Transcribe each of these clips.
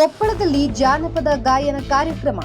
ಕೊಪ್ಪಳದಲ್ಲಿ ಜಾನಪದ ಗಾಯನ ಕಾರ್ಯಕ್ರಮ.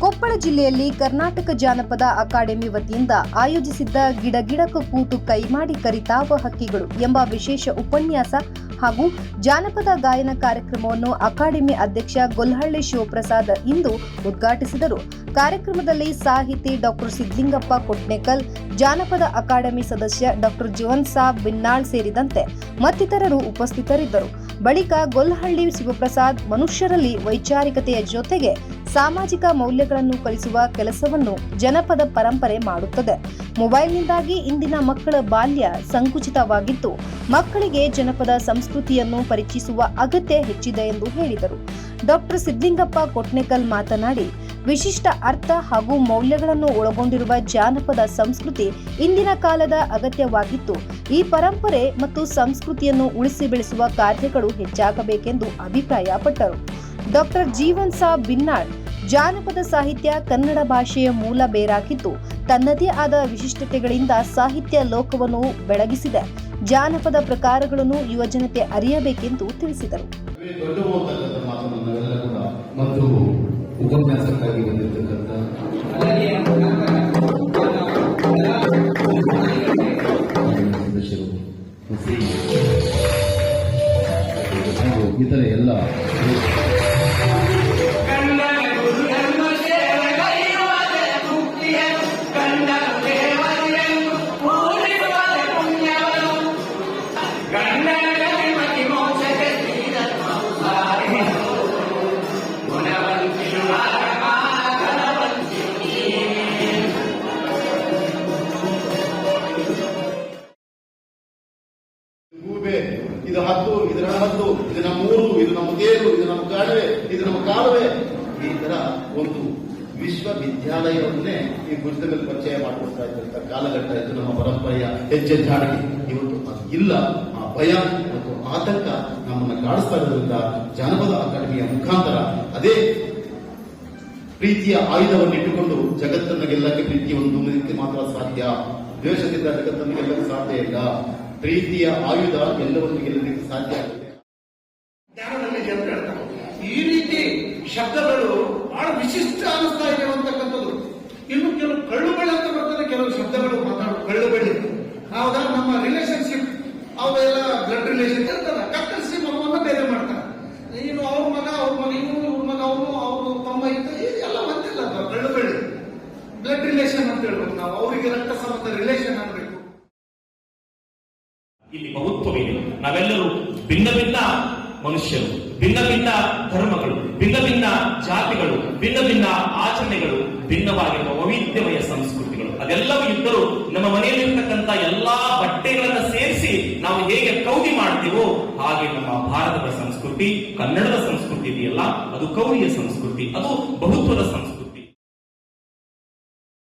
ಕೊಪ್ಪಳ ಜಿಲ್ಲೆಯಲ್ಲಿ ಕರ್ನಾಟಕ ಜಾನಪದ ಅಕಾಡೆಮಿ ವತಿಯಿಂದ ಆಯೋಜಿಸಿದ್ದ ಗಿಡ ಗಿಡಕ ಕೂತು ಕೈ ಮಾಡಿ ಕರಿತಾವ ಹಕ್ಕಿಗಳು ಎಂಬ ವಿಶೇಷ ಉಪನ್ಯಾಸ ಹಾಗೂ ಜಾನಪದ ಗಾಯನ ಕಾರ್ಯಕ್ರಮವನ್ನು ಅಕಾಡೆಮಿ ಅಧ್ಯಕ್ಷ ಗೊಲ್ಹಳ್ಳಿ ಶಿವಪ್ರಸಾದ್ ಇಂದು ಉದ್ಘಾಟಿಸಿದರು. ಕಾರ್ಯಕ್ರಮದಲ್ಲಿ ಸಾಹಿತಿ ಡಾಕ್ಟರ್ ಸಿದ್ಲಿಂಗಪ್ಪ ಕೊಟ್ನೇಕಲ್, ಜಾನಪದ ಅಕಾಡೆಮಿ ಸದಸ್ಯ ಡಾಕ್ಟರ್ ಜೀವನ್ ಸಾಬ್ ಬಿನ್ನಾಳ್ ಸೇರಿದಂತೆ ಮತ್ತಿತರರು ಉಪಸ್ಥಿತರಿದ್ದರು. ಬಳಿಕ ಗೊಲ್ಲಹಳ್ಳಿ ಶಿವಪ್ರಸಾದ್ ಮನುಷ್ಯರಲ್ಲಿ ವೈಚಾರಿಕತೆಯ ಜೊತೆಗೆ ಸಾಮಾಜಿಕ ಮೌಲ್ಯಗಳನ್ನು ಕಲಿಸುವ ಕೆಲಸವನ್ನು ಜನಪದ ಪರಂಪರೆ ಮಾಡುತ್ತದೆ. ಮೊಬೈಲ್ನಿಂದಾಗಿ ಇಂದಿನ ಮಕ್ಕಳ ಬಾಲ್ಯ ಸಂಕುಚಿತವಾಗಿದ್ದು ಮಕ್ಕಳಿಗೆ ಜನಪದ ಸಂಸ್ಕೃತಿಯನ್ನು ಪರಿಚಯಿಸುವ ಅಗತ್ಯ ಹೆಚ್ಚಿದೆ ಎಂದು ಹೇಳಿದರು. ಡಾಕ್ಟರ್ ಸಿದ್ಲಿಂಗಪ್ಪ ಕೊಟ್ನೇಕಲ್ ಮಾತನಾಡಿ ವಿಶಿಷ್ಟ ಅರ್ಥ ಹಾಗೂ ಮೌಲ್ಯಗಳನ್ನು ಒಳಗೊಂಡಿರುವ ಜಾನಪದ ಸಂಸ್ಕೃತಿ ಇಂದಿನ ಕಾಲದ ಅಗತ್ಯವಾಗಿತ್ತು. ಈ ಪರಂಪರೆ ಮತ್ತು ಸಂಸ್ಕೃತಿಯನ್ನು ಉಳಿಸಿ ಬೆಳೆಸುವ ಕಾರ್ಯಗಳು ಹೆಚ್ಚಾಗಬೇಕೆಂದು ಅಭಿಪ್ರಾಯಪಟ್ಟರು. ಡಾಕ್ಟರ್ ಜೀವನ್ ಸಾಬ್ ಬಿನ್ನಾಳ್, ಜಾನಪದ ಸಾಹಿತ್ಯ ಕನ್ನಡ ಭಾಷೆಯ ಮೂಲ ಬೇರಾಗಿದ್ದು, ತನ್ನದೇ ಆದ ವಿಶಿಷ್ಟತೆಗಳಿಂದ ಸಾಹಿತ್ಯ ಲೋಕವನ್ನು ಬೆಳಗಿಸಿದೆ. ಜಾನಪದ ಪ್ರಕಾರಗಳನ್ನು ಯುವಜನತೆ ಅರಿಯಬೇಕೆಂದು ತಿಳಿಸಿದರು. ಉಪನ್ಯಾಸಕ್ಕಾಗಿ ಬಂದಿರತಕ್ಕಂಥ ಸದಸ್ಯರು ಮತ್ತು ಹಾಗೂ ಇತರ ಎಲ್ಲ ಗೂಬೆ ಇದು ಹದ್ದು ಇದು ನಮ್ಮ ಹದ್ದು ಇದು ನಮ್ಮ ಊರು ಇದು ನಮ್ಮ ತೇರು ಇದು ನಮ್ಮ ಕಾಲುವೆ, ಇದು ನಮ್ಮ ಕಾಲುವೆ. ಈ ತರ ಒಂದು ವಿಶ್ವವಿದ್ಯಾಲಯವನ್ನೇ ಈ ಗುರುತಿನಲ್ಲಿ ಪರಿಚಯ ಮಾಡಿಕೊಡ್ತಾ ಇದ್ದಂತ ಕಾಲಘಟ್ಟ ಇದು ನಮ್ಮ ಪರಂಪರೆಯ ಹೆಜ್ಜೆಜ್ಜಾಡಿಗೆ ಇವತ್ತು ಅದು ಇಲ್ಲ. ಆ ಭಯ ಮತ್ತು ಆತಂಕ ನಮ್ಮನ್ನ ಕಾಡಿಸ್ತಾ ಇರೋದ್ರಿಂದ ಜಾನಪದ ಅಕಾಡೆಮಿಯ ಮುಖಾಂತರ ಅದೇ ಪ್ರೀತಿಯ ಆಯುಧವನ್ನು ಇಟ್ಟುಕೊಂಡು ಜಗತ್ತನ್ನ ಗೆಲ್ಲಕ್ಕೆ ಪ್ರೀತಿ ಒಂದು ಮಾತ್ರ ಸಾಧ್ಯ. ದ್ವೇಷದಿಂದ ಜಗತ್ತನ್ನು ಗೆಲ್ಲಕ್ಕೆ ಸಾಧ್ಯ ಇಲ್ಲ. ಪ್ರೀತಿಯ ಆಯುಧ ಎಲ್ಲವನ್ನು ಗೆಲ್ಲಲಿಕ್ಕೆ ಸಾಧ್ಯ ಆಗುತ್ತೆ. ಅಂತ ಈ ರೀತಿ ಶಬ್ದಗಳು ಬಹಳ ವಿಶಿಷ್ಟ ಅನಿಸ್ತಾ ಇದೆ ಅಂತಕ್ಕಂಥದ್ದು ಇನ್ನು ಕೆಲವು ಕಳ್ಳುಬಳ್ಳಿ ಅಂತ ಬರ್ತದೆ, ಕೆಲವು ಶಬ್ದಗಳು ಮಾತಾಡೋ ಕಳ್ಳುಬಳ್ಳಿ. ಹೌದಾ ನಮ್ಮ ರಿಲೇಶನ್ಶಿಪ್ ಅವೆಲ್ಲ ಬ್ಲಡ್ ರಿಲೇಷನ್ ಇರ್ತದ ಕತ್ತರಿಸಿ ಮಗವನ್ನ ಬೇರೆ ಮಾಡ್ತಾರೆ. ಇನ್ನು ಅವ್ರ ಮಗ ಅವ್ರ ಮಗ ಇವನು ಇವ್ರ ಮಗ ಅವನು ಅವ್ರ ತಮ್ಮ ಇದ್ದ ಎಲ್ಲ ಬಂದಿಲ್ಲ ಕಳ್ಳುಬಳ್ಳಿ. ಕಳ್ಳುಬಳಿ ಬ್ಲಡ್ ರಿಲೇಷನ್ ಅಂತ ಹೇಳ್ಬೇಕು ನಾವು. ಅವರಿಗೆ ರಕ್ತ ಸಂಬಂಧ ರಿಲೇಷನ್ ಅನ್ಬೇಕು ಇಲ್ಲಿ ಬಹುತ್ವವಿದೆ ನಾವೆಲ್ಲರೂ ಭಿನ್ನ ಭಿನ್ನ ಮನುಷ್ಯರು, ಭಿನ್ನ ಭಿನ್ನ ಧರ್ಮಗಳು, ಭಿನ್ನ ಭಿನ್ನ ಜಾತಿಗಳು, ಭಿನ್ನ ಭಿನ್ನ ಆಚರಣೆಗಳು, ಭಿನ್ನವಾಗಿರುವ ವೈವಿಧ್ಯಮಯ ಸಂಸ್ಕೃತಿಗಳು. ಅದೆಲ್ಲವೂ ಇದ್ದರೂ ನಮ್ಮ ಮನೆಯಲ್ಲಿರ್ತಕ್ಕಂಥ ಎಲ್ಲಾ ಬಟ್ಟೆಗಳನ್ನ ಸೇರಿಸಿ ನಾವು ಹೇಗೆ ಕೌದಿ ಮಾಡ್ತೀವೋ ಹಾಗೆ ನಮ್ಮ ಭಾರತದ ಸಂಸ್ಕೃತಿ, ಕನ್ನಡದ ಸಂಸ್ಕೃತಿ ಇದೆಯಲ್ಲ, ಅದು ಕೌರಿಯ ಸಂಸ್ಕೃತಿ, ಅದು ಬಹುತ್ವದ ಸಂಸ್ಕೃತಿ.